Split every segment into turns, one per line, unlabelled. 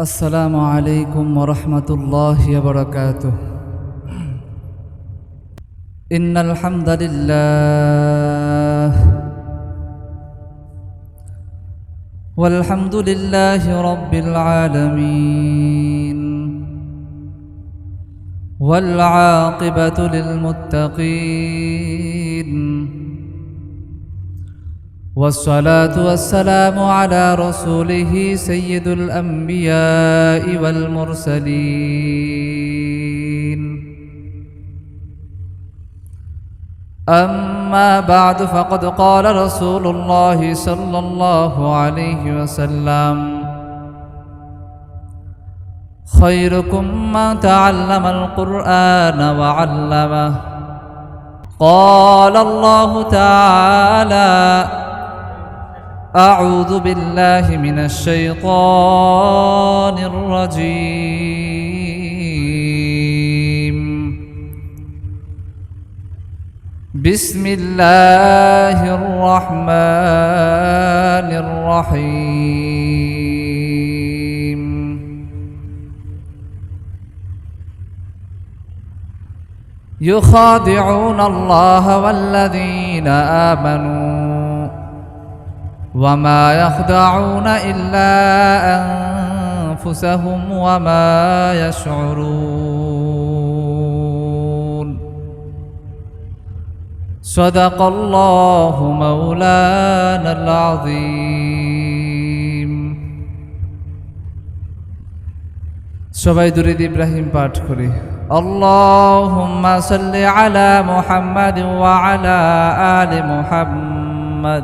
السلام عليكم ورحمة الله وبركاته. إن الحمد لله والحمد لله رب العالمين والعاقبة للمتقين والصلاة والسلام على رسوله سيد الأنبياء والمرسلين. أما بعد فقد قال رسول الله صلى الله عليه وسلم خيركم من تعلم القرآن وعلمه. قال الله تعالى أعوذ بالله من الشيطان الرجيم. بسم الله الرحمن الرحيم. يخادعون الله والذين آمنوا وما يخدعون إلا أنفسهم وما يشعرون صدق الله مولانا العظيم সবাই দুরিদ ইব্রাহিম পাঠ করি اللهم صل على محمد وعلى آل محمد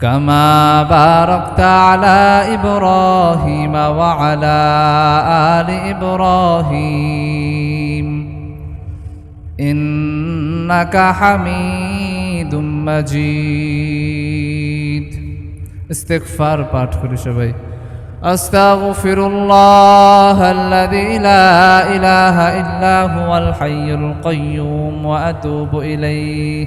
كما باركت على إبراهيم وعلى آل إبراهيم إنك حميد مجيد استغفار পাঠ করি সবাই أستغفر الله الذي لا إله إلا هو الحي القيوم وأتوب إليه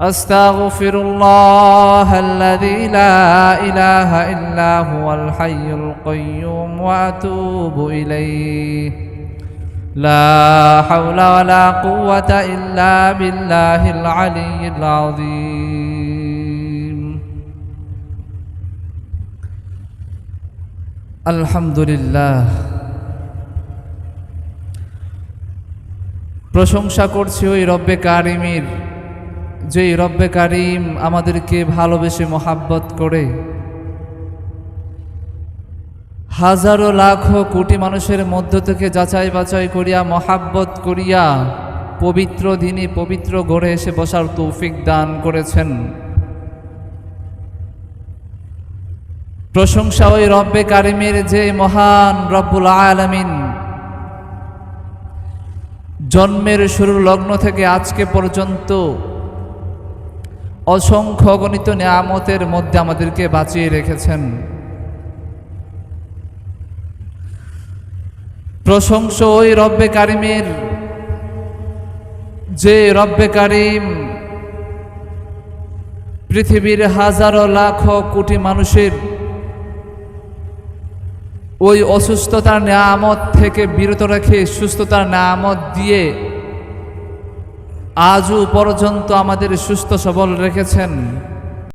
أستغفر الله الذي لا إله إلا هو الحي القيوم وأتوب إليه لا حول ولا قوة إلا بالله العلي العظيم الحمد لله প্রশংসা করছি ওই রব্বে কারিমির যে রব্বে কারিম আমাদেরকে ভালোবেসে মোহাব্বত করে। হাজারো লাখো কোটি মানুষের মধ্য থেকে যাচাই বাছাই করিয়া, মহাব্বত করিয়া, পবিত্র দিনে পবিত্র গড়ে এসে বসার তৌফিক দান করেছেন। প্রশংসা ওই রব্বে কারিমের যে মহান রব্বুল আলামিন। জন্মের শুরুর লগ্ন থেকে আজকে পর্যন্ত অসংখ্য গণিত নিয়ামতের মধ্যে আমাদেরকে বাঁচিয়ে রেখেছেন। প্রশংস ওই রব্বে কারিমের, যে রব্বে কারিম পৃথিবীর হাজারো লাখ কোটি মানুষের ওই অসুস্থতার নামত থেকে বিরত রেখে সুস্থতার নামত দিয়ে আজও পর্যন্ত আমাদের সুস্থ সবল রেখেছেন।